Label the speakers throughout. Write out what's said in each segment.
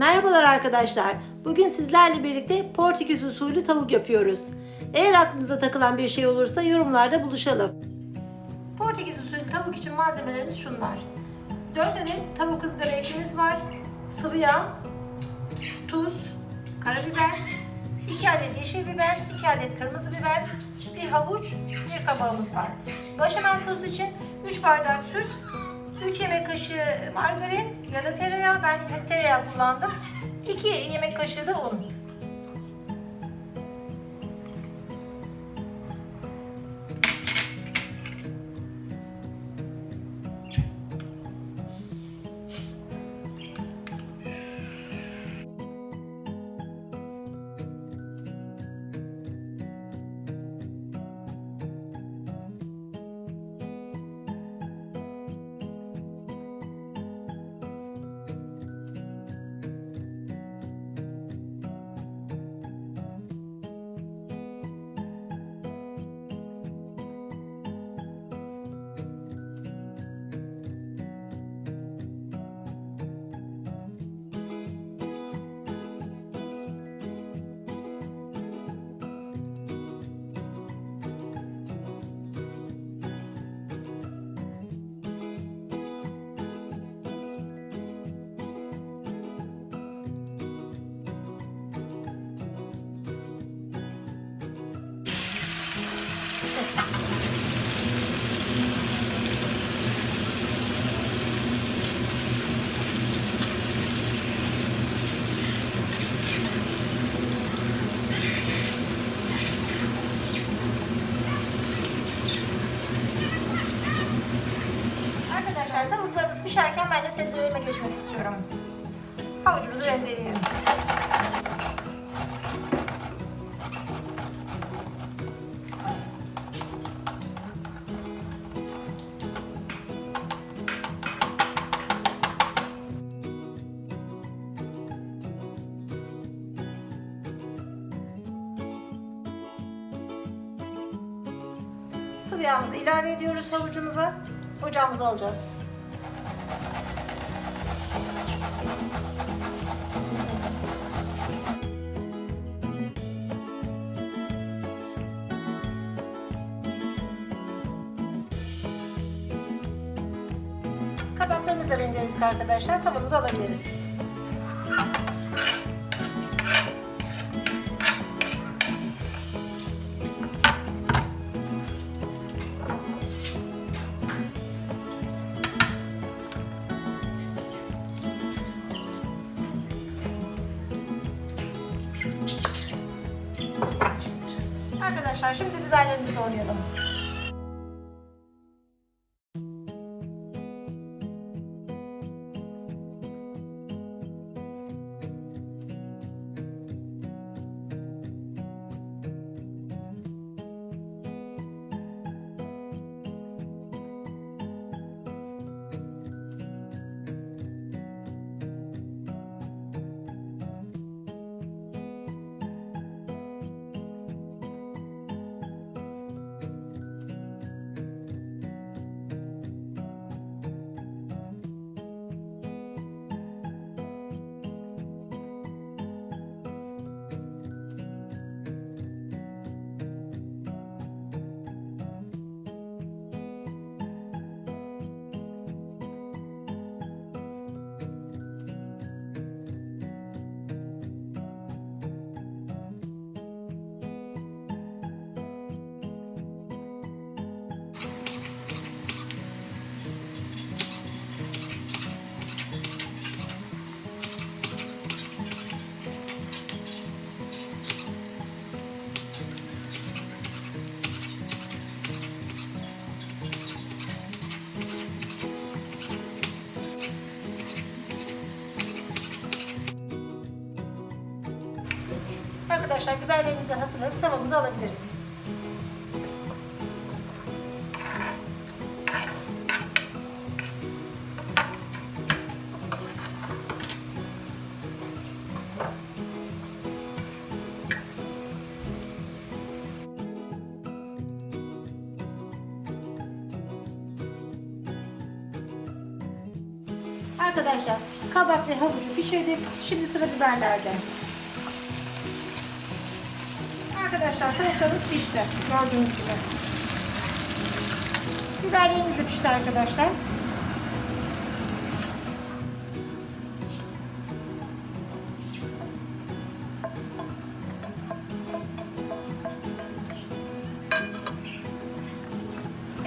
Speaker 1: Merhabalar arkadaşlar. Bugün sizlerle birlikte Portekiz usulü tavuk yapıyoruz. Eğer aklınıza takılan bir şey olursa yorumlarda buluşalım. Portekiz usulü tavuk için malzemelerimiz şunlar. 4 adet tavuk ızgara etimiz var. Sıvı yağ, tuz, karabiber, 2 adet yeşil biber, 2 adet kırmızı biber, bir havuç, bir kabağımız var. Başamel sosu için 3 bardak süt, 3 yemek kaşığı margarin ya da tereyağı, ben tereyağı kullandım. 2 yemek kaşığı da un. Arkadaşlar tavuklarımız pişerken ben de sebzelerime geçmek istiyorum. Havucumuzu rendeleyelim. Sıvı yağımızı ilave ediyoruz havucumuza. Ocağımıza alacağız. Kabaklarımızı rendeledik arkadaşlar. Tavamıza alabiliriz. Arkadaşlar şimdi biberlerimizi doğrayalım. arkadaşlar biberlerimizi hazırladık tavamıza alabiliriz. Arkadaşlar kabak ve havucu pişirdik. Şimdi sıra biberlerde. Arkadaşlar tavuklarımız pişti. Gördüğünüz gibi. Biberlerimiz de pişti arkadaşlar.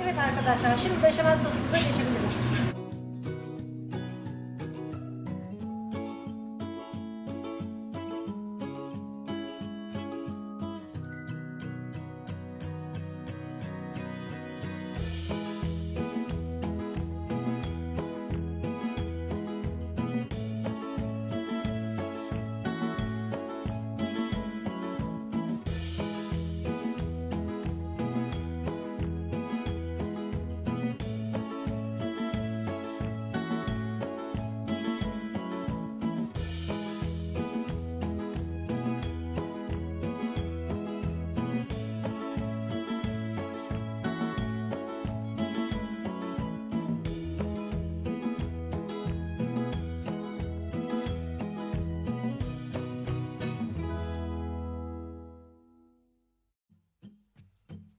Speaker 1: Evet arkadaşlar şimdi beşamel sosumuza geçebiliriz.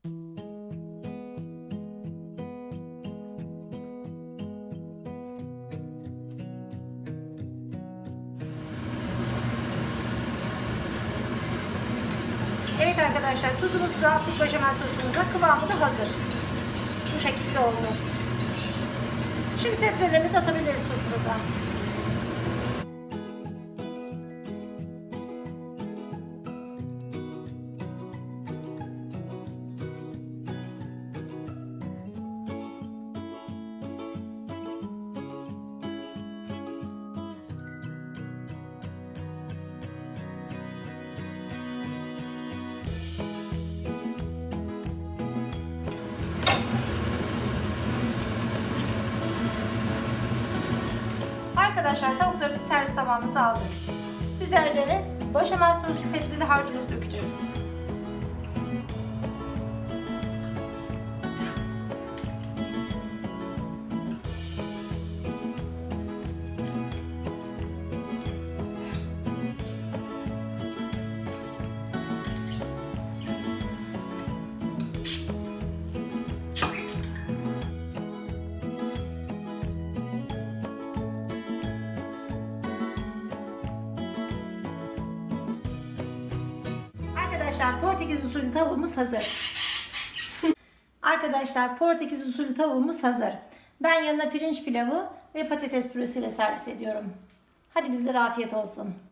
Speaker 1: Evet arkadaşlar tuzumuzu da attık beşamel sosumuza. Kıvamı da hazır. Bu şekilde oldu. Şimdi sebzelerimizi atabiliriz sosumuza. Arkadaşlar tavuklarımızı servis tabağımıza aldık. Üzerlerine başamel soslu sebzeli harcımızı dökeceğiz. Arkadaşlar Portekiz usulü tavuğumuz hazır. Arkadaşlar Portekiz usulü tavuğumuz hazır. Ben yanına pirinç pilavı ve patates püresiyle servis ediyorum. Hadi bizlere afiyet olsun.